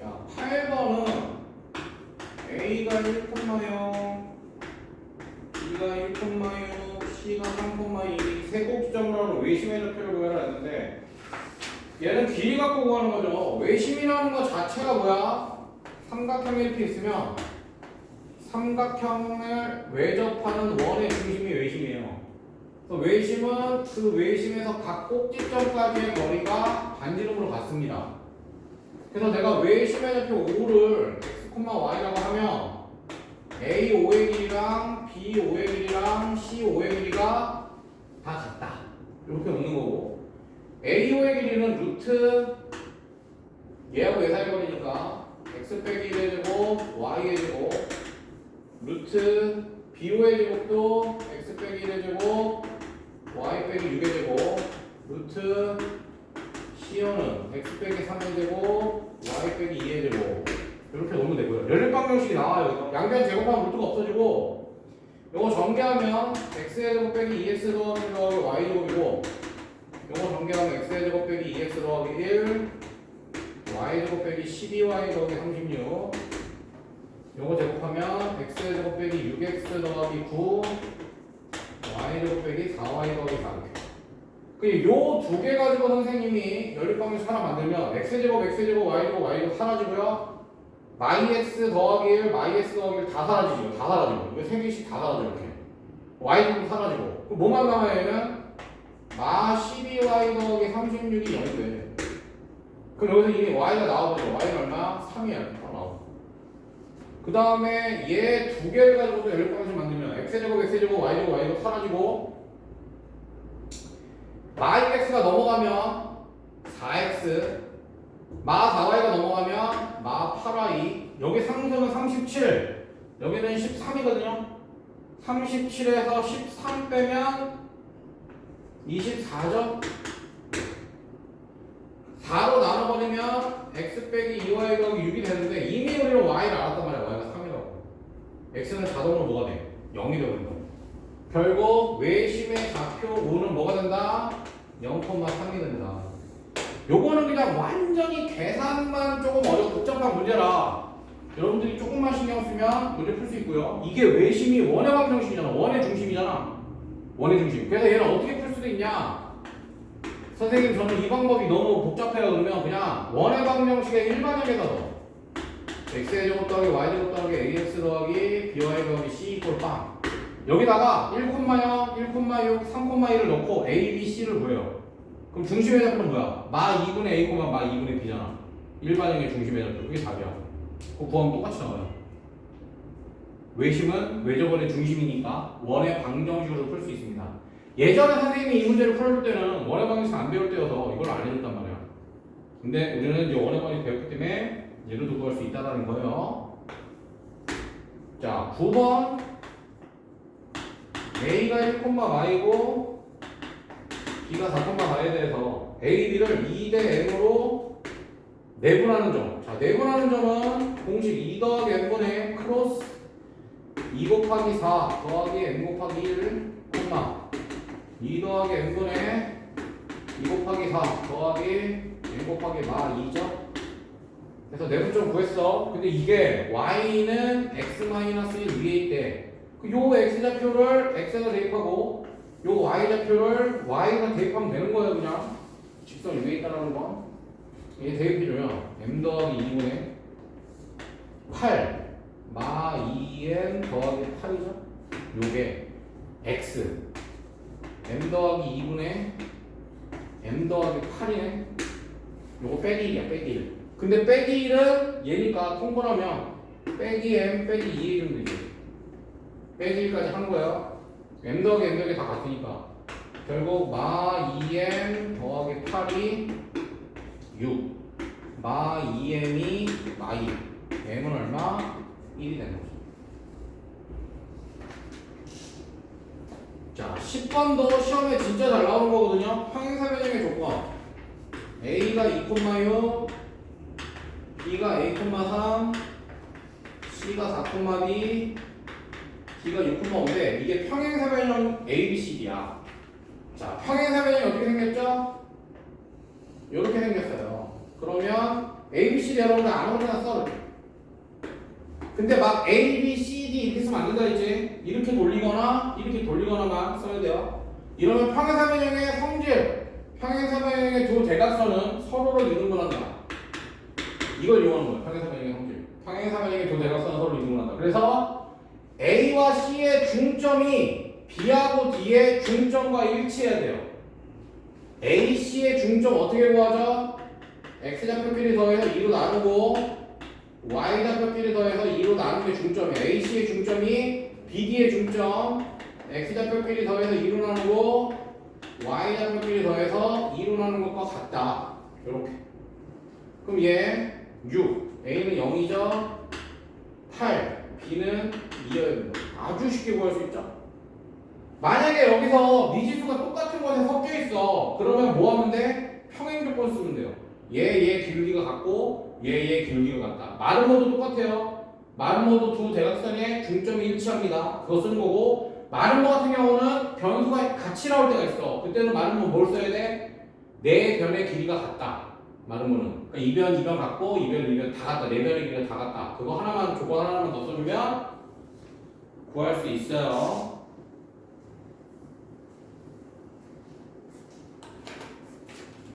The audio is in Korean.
자, 8번은 A가 1,0, B가 1,6, C가 3,2세 꼭지점으로 외심의 좌표를 구해라 했는데 얘는 길이 갖고 구하는 거죠. 외심이라는 거 자체가 뭐야? 삼각형이 이렇게 있으면 삼각형을 외접하는 원의 중심이 외심이에요. 그래서 외심은 그 외심에서 각 꼭지점까지의 거리가 반지름으로 같습니다. 그래서 내가 외심의 좌표 5를 x, y라고 하면 a 5의 길이랑 b 5의 길이랑 c 5의 길이가 다 같다. 이렇게 놓는 거고 a 5의 길이는 루트 얘하고 얘 사이 거리니까 x 빼기 1의 제곱 y의 제곱 루트 b 5의 제곱도 x 빼기 1의 제곱 y 빼기 6의 제곱 루트 C어는 x 빼기 3의 제곱 y 빼기 2의 제곱 이렇게 놓으면 되고요. 연립 방 정식이 나와요. 이거. 양변 제곱하면 루트가 없어지고 요거 전개하면 x의 제곱 빼기 2x 더하기 y 제곱이고 요거 전개하면 x의 제곱 빼기 2x 더하기 1 y 제곱 빼기 12y 더하기 36 요거 제곱하면 x의 제곱 빼기 6x 더하기 9 y 제곱 빼기 4y 더하기 4 이렇게 그요두 개 가지고 선생님이 연립방정식 하나 만들면 x제곱 x제곱 y제곱 y제곱 사라지고요. 마이x 더하기 1 마이x 더하기 1 다 사라지죠. 다 사라지고. 이거 세 개씩 다 사라져 이렇게. y제곱 사라지고. 그럼 뭐만 남아요 얘는? 마 12y 더하기 36이 0이 돼. 그럼 여기서 이미 y가 나와버리죠. y는 얼마? 3이야. 이렇게 다 나오고. 그 다음에 얘 두 개를 가지고도 연립방정식 만들면 x제곱 x제곱 y제곱 y제곱 사라지고 마 1x가 넘어가면 4x 마 4y가 넘어가면 마 8y 여기 상수는 37 여기는 13이거든요. 37에서 13 빼면 24죠? 4로 나눠버리면 x 빼기 2y 더하기 6이 되는데 이미 우리는 y를 알았단 말이야. Y가 3이라고. X는 자동으로 뭐가 돼? 0이 되거든요 결국 외심의 좌표 5는 뭐가 된다? 0,3이 된다. 요거는 그냥 완전히 계산만 조금 어려 복잡한 문제라 여러분들이 조금만 신경 쓰면 문제 풀 수 있고요. 이게 외심이 원의 방정식이잖아. 원의 중심이잖아. 원의 중심. 그래서 얘는 어떻게 풀 수도 있냐? 선생님 저는 이 방법이 너무 복잡해요. 그러면 그냥 원의 방정식의 일반형에다 넣어. x의 제곱 더하기 y 제곱 더하기 ax 더하기 by 더하기 c 이꼴 빵. 여기다가 1,0, 1,6, 3,1을 넣고 A, B, C를 보여요. 그럼 중심의 좌표는 뭐야? 마 2분의 A, 마 2분의 B잖아. 일반형의 중심의 좌표. 그게 답이야. 그거 구하면 똑같이 나와요. 외심은 외접원의 중심이니까 원의 방정식으로 풀 수 있습니다. 예전에 선생님이 이 문제를 풀어줄 때는 원의 방정식 안 배울 때여서 이걸 안 해줬단 말이야. 근데 우리는 이제 원의 방정식 배웠기 때문에 얘를 구할 수 있다는 거예요. 자, 9번 A가 1, y고 B가 4, y에 대해서 A, B를 2대 M으로 내분하는 점. 자, 내분하는 점은 공식 2 더하기 M분의 크로스 2 곱하기 4 더하기 M 곱하기 1, 콤마 2 더하기 M분의 2 곱하기 4 더하기 M 곱하기 마 2죠. 그래서 내분점 구했어. 근데 이게 Y는 X-1 위에 있대. 그요 x좌표를 x에다 대입하고 요 y좌표를 y에다 대입하면 되는 거예요 그냥? 직선 위에 있다라는 거? 이게 대입해주면 m 더하기 2분의 8 마 2n 더하기 8이죠? 요게 x. m 더하기 2분의 m 더하기 8이네. 요거 빼기 1이야 빼기 1 근데 빼기 1은 얘니까 통분하면 빼기 m 빼기 2의 정도 되지 빼기 1까지 한 거예요. m 더하기 n 더하기 다 같으니까. 결국 마 2m 더하기 8이 6. 마 2m이 마 2. m은 얼마? 1이 되는 거죠. 자, 10번도 시험에 진짜 잘 나오는 거거든요. 평행사변형의 조건. a가 2,6, b가 a,3, c가 4,2, D가 6,5인데 이게 평행사변형 ABCD야. 자, 평행사변형이 어떻게 생겼죠? 이렇게 생겼어요. 그러면 A, B, C, D 여러분들 아무거나 써. 근데 막 A, B, C, D 이렇게 쓰면 안 된다 했지? 이렇게 돌리거나 이렇게 돌리거나만 써야 돼요. 이러면 평행사변형의 성질, 평행사변형의 두 대각선은 서로를 이등분한다. 이걸 이용하는 거예요. 평행사변형의 성질. 평행사변형의 두 대각선은 서로를 이등분한다. 그래서 A와 C의 중점이 B하고 D의 중점과 일치해야 돼요. A, C의 중점 어떻게 구하죠? X좌표끼리 더해서 2로 나누고 Y좌표끼리 더해서 2로 나누는 게 중점이에요. A, C의 중점이 B, D의 중점 X좌표끼리 더해서 2로 나누고 Y좌표끼리 더해서 2로 나누는 것과 같다. 이렇게. 그럼 얘 6, A는 0이죠? 8, B는 2여입니다. 아주 쉽게 구할 수 있죠? 만약에 여기서 미지수가 똑같은 곳에 섞여 있어. 그러면 뭐 하면 돼? 평행 조건 쓰면 돼요. 얘, 얘 기울기가 같고, 얘, 얘 기울기가 같다. 마름모도 똑같아요. 마름모도 두 대각선의 중점이 일치합니다. 그거 쓰는 거고, 마름모 같은 경우는 변수가 같이 나올 때가 있어. 그때는 마름모 뭘 써야 돼? 네 변의 길이가 같다. 마름모는. 그러니까 2변, 2변 같고, 2변, 2변 다 같다. 네 변의 길이가 다 같다. 그거 하나만, 조건 하나만 더 써주면 구할 수 있어요.